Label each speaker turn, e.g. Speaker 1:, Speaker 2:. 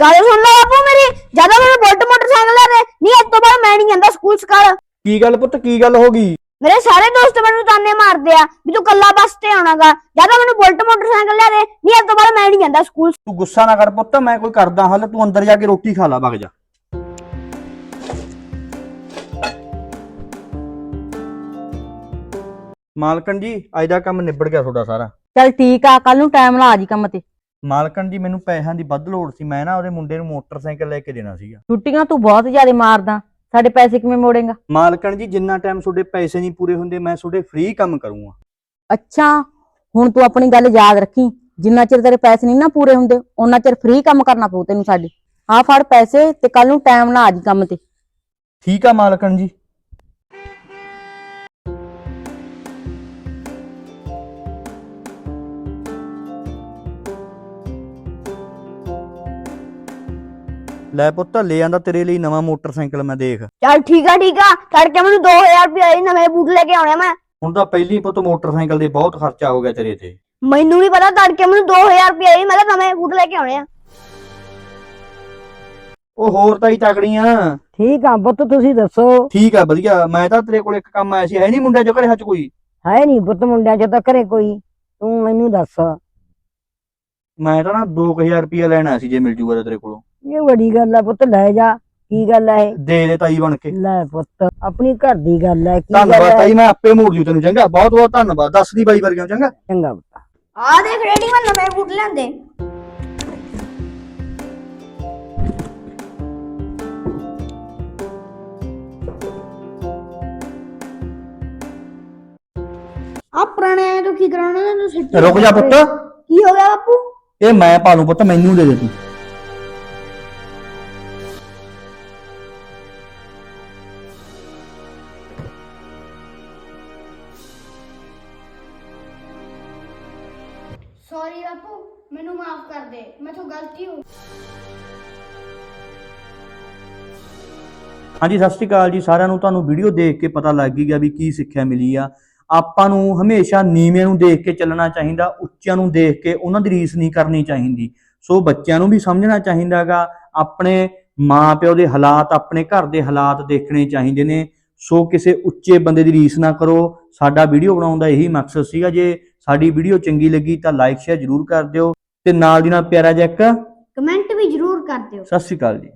Speaker 1: ਗੱਲ ਸੁਣ ਲੈ ਬਾਪੂ ਮੇਰੀ ਜ਼ਿਆਦਾ ਮੈਨੂੰ ਬੁਲਟ ਮੋਟਰਸਾਈਕਲ ਲੈ ਦੇ ਨਹੀਂ ਅੱਜ ਤੋਂ ਬਾਅਦ ਮੈਂ ਨਹੀਂ ਜਾਂਦਾ ਸਕੂਲ ਸਕਾਲ
Speaker 2: ਕੀ ਗੱਲ ਪੁੱਤ ਕੀ ਗੱਲ ਹੋ ਗਈ?
Speaker 1: ਮੇਰੇ ਸਾਰੇ ਦੋਸਤ ਮੈਨੂੰ ਤਾਨੇ ਮਾਰਦੇ ਆ ਵੀ ਤੂੰ ਕੱਲਾ ਬੱਸ ਤੇ ਆਉਣਾਗਾ ਜ਼ਿਆਦਾ ਮੈਨੂੰ ਬੁਲਟ ਮੋਟਰਸਾਈਕਲ ਲੈ ਦੇ ਨਹੀਂ ਅੱਜ ਤੋਂ ਬਾਅਦ ਮੈਂ ਨਹੀਂ ਜਾਂਦਾ ਸਕੂਲ
Speaker 2: ਤੂੰ ਗੁੱਸਾ ਨਾ ਕਰ ਪੁੱਤ ਮੈਂ ਕੋਈ ਕਰਦਾ ਹੱਲ ਤੂੰ ਅੰਦਰ ਜਾ ਕੇ ਰੋਟੀ ਖਾ ਲਾ ਵਗ ਜਾ। ਮਾਲਕਣ ਜੀ ਅੱਜ ਦਾ ਕੰਮ ਨਿਬੜ ਗਿਆ ਤੁਹਾਡਾ ਸਾਰਾ।
Speaker 3: ਚਲ ਠੀਕ ਆ ਕੱਲ ਨੂੰ ਟਾਈਮ ਨਾਲ ਆ ਜੀ ਕੰਮ ਤੇ।
Speaker 2: ਮਾਲਕਣ ਜੀ ਮੈਨੂੰ ਪੈਸਿਆਂ ਦੀ ਵੱਧ ਲੋੜ ਸੀ ਮੈਂ ਨਾ ਉਹਦੇ ਮੁੰਡੇ ਨੂੰ ਮੋਟਰਸਾਈਕਲ ਲੈ ਕੇ ਦੇਣਾ ਸੀਗਾ।
Speaker 3: ਛੁੱਟੀਆਂ ਤੂੰ ਬਹੁਤ ਜ਼ਿਆਦਾ ਮਾਰਦਾ ਸਾਡੇ ਪੈਸੇ ਕਿਵੇਂ ਮੋੜੇਗਾ?
Speaker 2: ਮਾਲਕਣ ਜੀ ਜਿੰਨਾ ਟਾਈਮ ਤੁਹਾਡੇ ਪੈਸੇ ਨਹੀਂ ਪੂਰੇ ਹੁੰਦੇ ਮੈਂ ਤੁਹਾਡੇ ਫ੍ਰੀ ਕੰਮ ਕਰੂੰਗਾ।
Speaker 3: ਅੱਛਾ ਹੁਣ ਤੂੰ ਆਪਣੀ ਗੱਲ ਯਾਦ ਰੱਖੀ ਜਿੰਨਾ ਚਿਰ ਤੇਰੇ ਪੈਸੇ ਨਹੀਂ ਨਾ ਪੂਰੇ ਹੁੰਦੇ ਉਹਨਾਂ ਚਿਰ ਫ੍ਰੀ ਕੰਮ ਕਰਨਾ ਪਊ ਤੈਨੂੰ ਸਾਡੇ। ਆ ਫੜ ਪੈਸੇ ਤੇ ਕੱਲ ਨੂੰ ਟਾਈਮ ਨਾਲ ਆ ਜੀ ਕੰਮ ਤੇ।
Speaker 2: ਠੀਕ ਆ ਮਾਲਕਣ ਜੀ। ਲੈ ਪੁੱਤ ਲੈ ਆਂਦਾ ਤੇਰੇ ਲਈ ਨਵਾਂ ਮੋਟਰਸਾਈਕਲ ਮੈਂ ਦੇਖ।
Speaker 1: ਚੱਲ ਠੀਕ ਆ ਠੀਕ ਆ। ਤੜਕੇ ਮੈਨੂੰ 2000 ਰੁਪਏ ਦੇ ਨਵੇਂ ਬੂਟ ਲੈ ਕੇ ਆਉਣੇ ਮੈਂ।
Speaker 2: ਹੁਣ ਤਾਂ ਪਹਿਲੀ ਪੁੱਤ ਮੋਟਰਸਾਈਕਲ ਦੇ ਬਹੁਤ ਖਰਚਾ ਹੋ ਗਿਆ ਤੇਰੇ ਤੇ।
Speaker 1: ਮੈਨੂੰ ਨਹੀਂ ਪਤਾ ਤੜਕੇ ਮੈਨੂੰ 2000 ਰੁਪਏ ਦੇ ਮੈਂ ਤਾਂ ਨਵੇਂ ਬੂਟ ਲੈ ਕੇ ਆਉਣੇ ਆ।
Speaker 2: ਉਹ ਹੋਰ ਤਾਂ ਹੀ ਤਕੜੀਆਂ।
Speaker 4: ਠੀਕ ਆ ਪੁੱਤ ਤੁਸੀਂ ਦੱਸੋ।
Speaker 2: ਠੀਕ ਆ ਵਧੀਆ। ਮੈਂ ਤਾਂ ਤੇਰੇ ਕੋਲ ਇੱਕ ਕੰਮ ਆਇਆ ਸੀ। ਹੈ ਨਹੀਂ ਮੁੰਡਿਆਂ ਚੋਂ ਘਰੇ ਹੱਚ ਕੋਈ?
Speaker 4: ਹੈ ਨਹੀਂ ਪੁੱਤ ਮੁੰਡਿਆਂ ਚ ਤਾਂ ਘਰੇ ਕੋਈ। ਤੂੰ ਮੈਨੂੰ ਦੱਸ।
Speaker 2: ਮੈਂ ਤਾਂ ਨਾ 2000 ਰੁਪਇਆ ਲੈਣਾ ਸੀ ਜੇ ਮਿਲ ਜੂਗਾ ਤਾਂ ਤੇਰੇ ਕੋਲੋਂ।
Speaker 4: ਇਹ ਬੜੀ ਗੱਲ ਆ ਪੁੱਤ ਲੈ ਜਾ। ਕੀ ਗੱਲ ਆ ਇਹ?
Speaker 2: ਦੇ ਦੇ ਤਾਈ ਬਣ ਕੇ।
Speaker 4: ਲੈ ਪੁੱਤ ਆਪਣੀ ਘਰ ਦੀ ਗੱਲ ਹੈ ਕੀ ਗੱਲ
Speaker 2: ਧੰਨਵਾਦ
Speaker 4: ਹੈ
Speaker 2: ਤਾਈ ਮੈਂ ਆਪੇ ਮੋੜ ਜੂ ਤੈਨੂੰ ਚੰਗਾ? ਬਹੁਤ ਬਹੁਤ ਧੰਨਵਾਦ। ਦੱਸਦੀ ਬਾਈ ਵਰਗਿਆਂ ਚੰਗਾ?
Speaker 4: ਚੰਗਾ ਪੁੱਤ।
Speaker 1: ਆ ਦੇਖ ਰੈਡੀ ਮੈਂ ਨਵੇਂ ਬੂਟ ਲੈਂਦੇ ਆ ਪੁਰਾਣੇ ਆਏ ਤੋਂ ਕੀ ਕਰਾਉਣਾ ਨਾ ਤੂੰ ਸਿੱਟ
Speaker 2: ਰੁਕ ਜਾ ਪੁੱਤ।
Speaker 1: ਕੀ ਹੋ ਗਿਆ ਬਾਪੂ?
Speaker 2: ਇਹ ਮੈਂ ਪਾ ਲੂੰ ਪੁੱਤ ਮੈਨੂੰ ਦੇ ਦੇ ਤੂੰ।
Speaker 1: ਸੌਰੀ ਬਾਪੂ ਮੈਨੂੰ ਮਾਫ ਕਰ ਦੇ ਮੈਥੋਂ ਗਲਤੀ ਹੋ
Speaker 2: ਹਾਂਜੀ, ਸਤਿ ਸ਼੍ਰੀ ਅਕਾਲ ਜੀ, ਸਾਰਿਆਂ ਨੂੰ ਤੁਹਾਨੂੰ ਵੀਡੀਓ ਦੇਖ ਕੇ ਪਤਾ ਲੱਗ ਗਿਆ ਵੀ ਕੀ ਸਿੱਖਿਆ ਮਿਲੀ ਆ। ਆਪਾਂ ਨੂੰ ਹਮੇਸ਼ਾ ਨੀਵੇਂ ਨੂੰ ਦੇਖ ਕੇ ਚੱਲਣਾ ਚਾਹੀਦਾ, ਉੱਚਿਆਂ ਨੂੰ ਦੇਖ ਕੇ ਉਹਨਾਂ ਦੀ ਰੀਸ ਨਹੀਂ ਕਰਨੀ ਚਾਹੀਦੀ। ਸੋ ਬੱਚਿਆਂ ਨੂੰ ਵੀ ਸਮਝਣਾ ਚਾਹੀਦਾਗਾ ਆਪਣੇ ਮਾਪਿਓ ਦੇ ਹਾਲਾਤ, ਆਪਣੇ ਘਰ ਦੇ ਹਾਲਾਤ ਦੇਖਣੇ ਚਾਹੀਦੇ ਨੇ। ਸੋ ਕਿਸੇ ਉੱਚੇ ਬੰਦੇ ਦੀ ਰੀਸ ਨਾ ਕਰੋ। ਸਾਡਾ ਵੀਡੀਓ ਬਣਾਉਣ ਦਾ ਇਹੀ ਮਕਸਦ ਸੀਗਾ ਜੇ ਸਾਡੀ ਵੀਡੀਓ ਚੰਗੀ ਲੱਗੀ ਤਾਂ ਲਾਈਕ ਸ਼ੇਅਰ ਜ਼ਰੂਰ ਕਰ ਦਿਓ ਤੇ ਨਾਲ ਦੀ ਨਾਲ ਪਿਆਰਾ ਜਿਹਾ ਇੱਕ
Speaker 1: ਕਮੈਂਟ ਵੀ ਜ਼ਰੂਰ ਕਰ ਦਿਓ।
Speaker 2: ਸਤਿ ਸ਼੍ਰੀ ਅਕਾਲ ਜੀ।